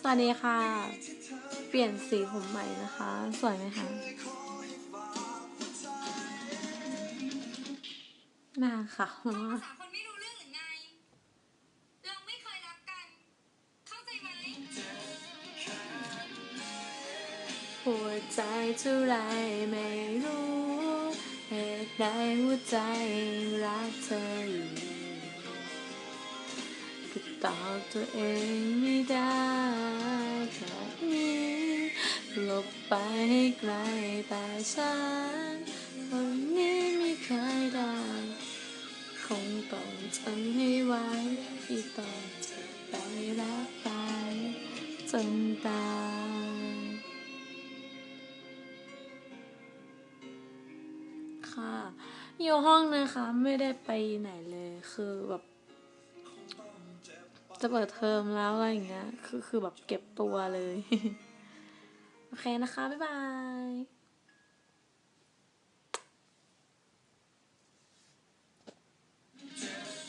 สวัสดีค่ะ เปลี่ยนสีผมใหม่นะคะ สวยไหมคะ หน้าคนไม่ะว่ากหัวใจเท่าไรไม่รู้เหตุใดหัวใจรักเธออยู่ก็ตอบตัวเองไม่ได้ ลบไปให้ไกลแต่ฉันคนนี้ไม่เคยได้ คงต้องทำให้ไหวที่ต้องจ็บไปรักไปจนตายค่ะอยู่ห้องนะคะไม่ได้ไปไหนเลยคือแบบจะเปิดเทอมแล้วอะไรอย่างเงี้ย คือคือแบบเก็บตัวเลย โอเคนะคะ บ๊ายบาย